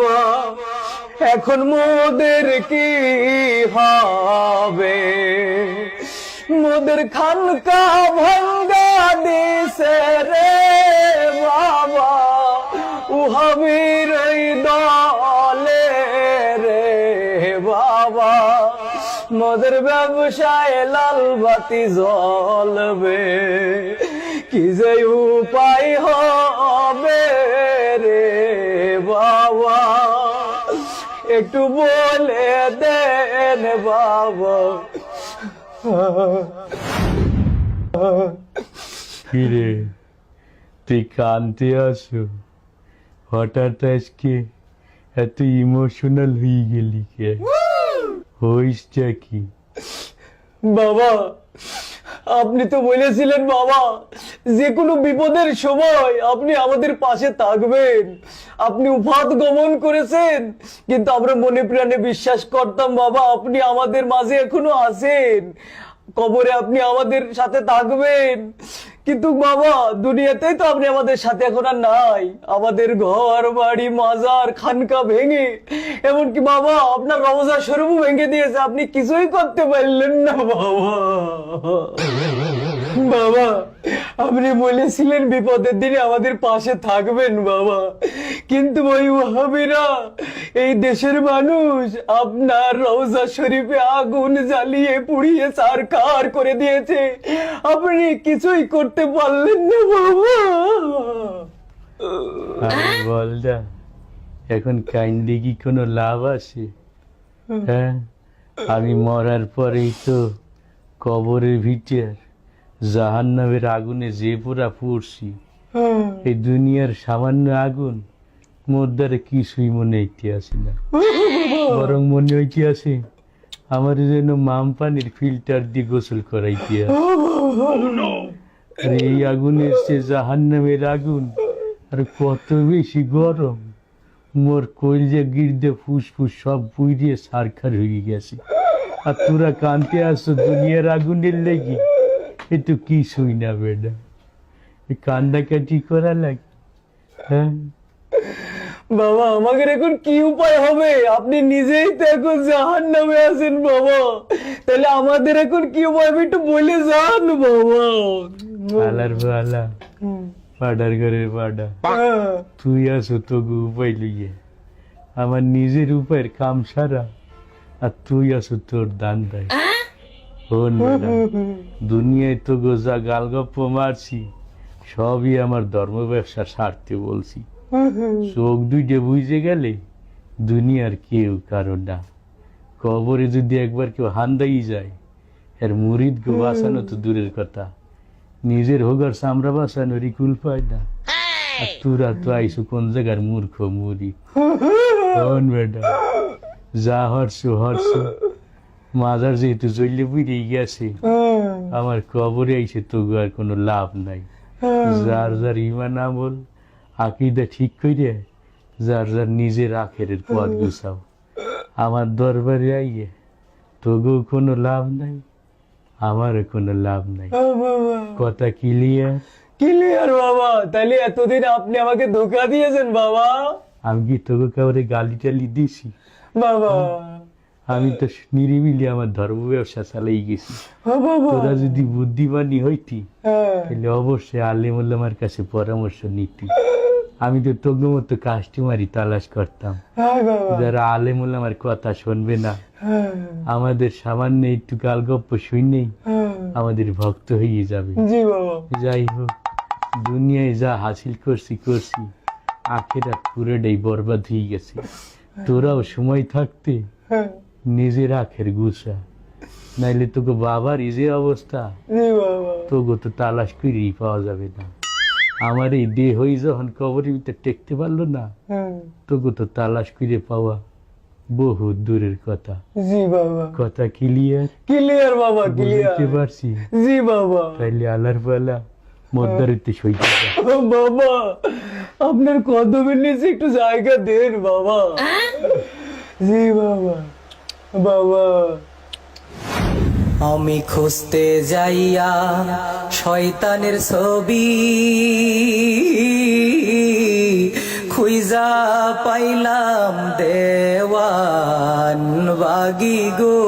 বাবা, এখন মোদের কি হবে? মোদের খানকা ভাঙ্গা দিছে রে বাবা উহাবির দলে রে বাবা। মোদের ব্যবসায় লাল বাতি জ্বলবে, কি যে উপায় হবে একটু বলে দেন বাবা। কিরে তুই কানতে আসো হঠাৎ আজকে এত ইমোশনাল হয়ে গেলি কে? হইসটা কি? বাবা আপনি তো বলেছিলেন, বাবা, যে কোনো বিপদের সময় আপনি আমাদের পাশে থাকবেন। আপনি উপাত গমন করেছেন, কিন্তু আমরা মনে প্রাণে বিশ্বাস করতাম, বাবা, আপনি আমাদের মাঝে এখনও আছেন। কবরে আপনি আমাদের সাথে থাকবেন। কিন্তু বাবা, দুনিয়াতেই তো আপনি আমাদের সাথে এখন আর নাই। আমাদের ঘর, বাড়ি, মাজার, খানকা ভেঙে। এমনকি বাবা, আপনার রমজা স্বরূপও ভেঙে দিয়েছে। আপনি কিছুই করতে পারলেন না, বাবা। বাবা, আপনি বলেছিলেন বিপদের দিনে আমাদের পাশে থাকবেন, বাবা। কিন্তু ওই ওহাবিরা, এই দেশের মানুষ আপনার রওজা শরীফে আগুন জ্বালিয়ে পুড়িয়ে সারকার করে দিয়েছে। আপনি কিছুই করতে পারলেন না বাবা। আরে বলদা এখন কাইন্ডে কি কোনো লাভ আছে? হ্যাঁ? আমি মরার পরেই তো কবরের ভিতর জাহান নামের আগুনে যে পুরা পড়ছি এই দুনিয়ার সামান্য আগুন মোর দ্বারা কিছুই মনে হইতে আসে না। বরং মনে হইতে আসে আমার যেন মাম পানির ফিল্টার দিয়ে গোসল করাইতে আসে আর এই আগুনের সে জাহান নামের আগুন। আর কত বেশি গরম। মোর কইলজা গির্দে ফুসফুস সব পুইরিয়ে সারখার হয়ে গেছে। আর তোরা কানতে আসছো দুনিয়ার আগুনের লেগে। এ তো কিছুই না বেডা এ কান্দা কাটি করা লাগে। হ্যাঁ? বাবা, আমাদের এখন কি উপায় হবে? আপনি নিজেই তো এখন জাহান নামে আছেন, বাবা। তাহলে আমাদের এখন কি উপায় হবে একটু বলে যান, বাবা। আলার বালা পাডার ঘরের পাডা। তুই আসো তো উপায় লইয়ে আমার নিজের উপায়ের কাম সারা আর তুই আসো তোর দান দেয় শোন দুনিয়ায় তো গোজা গালগপ্প মারছি সবই আমার ধর্ম ব্যবসা সারতে বলছি চোখ দুইটে বুঝে গেলে দুনিয়ার কেউ কারও না কবরে যদি একবার কেউ হান্দাই যায় এর মুরিদ গো বাঁচানো তো দূরের কথা নিজের হোগার সামরা বাঁচানো রিকুল পায় না। আর তোরা তো আইসু কোন জায়গার মূর্খ মুড়ি? শোন বেটা? যা হরছ হরছ মাজার যেহেতু জল্লে বুড়ে গেছে। আমার কবরে আইসে তো আর কোনো লাভ নাই। যার যার ইমান আমল আকিদা ঠিক করে যার যার নিজের আখের পথ গুছাও। আমার দরবারে আইয়ে তবুও কোনো লাভ নাই। আমারও কোনো লাভ নাই। কথা ক্লিয়ার ক্লিয়ার বাবা। তাহলে এতদিন আপনি আমাকে ধোকা দিয়েছেন বাবা। আমি কি তোকে কাউরে গালি টালি দিছি? বাবা। আমি তো নিরিবিলি আমার ধর্ম ব্যবসা চালাই গেছি। তোরা যদি বুদ্ধিমানী হইতি হ্যাঁ। তাহলে অবশ্যই আলেমুল্লামার কাছে পরামর্শ নিতি। আমি তো তোর মতো কাস্টমারই তালাশ করতাম। যারা আলেমুল্লামার কথা শুনবে না। আমাদের সামান্য একটু গালগপ্প শুনেই হ্যাঁ। আমাদের ভক্ত হয়ে যাবে। যাই হোক দুনিয়ায় যা হাসিল করছি করছি আখেরা পুরোটাই বরবাদ হয়ে গেছে। তোরাও সময় থাকতে হ্যাঁ। নিজের আখের গুছা। নাইলে তোকে বাবার এই যে অবস্থা তোকে তো তালাশ করেই পাওয়া যাবে না। আমার এই দেহই যখন কবরের ভিতরে টেকতে পারল না হ্যাঁ। তোকে তো তালাশ করে পাওয়া বহু দূরের কথা। জি বাবা। কথা ক্লিয়ার ক্লিয়ার বাবা বুঝতে ক্লিয়ার পারছি। জি বাবা। তাইলে আলার পালা মদ্দারিতে বাবা আপনার কদমের নিচে একটু জায়গা দেন বাবা। জি বাবা। বাবা। আমি খুঁজতে যাইয়া শয়তানের ছবি খুইজা পাইলাম দেওয়ান বাগি গো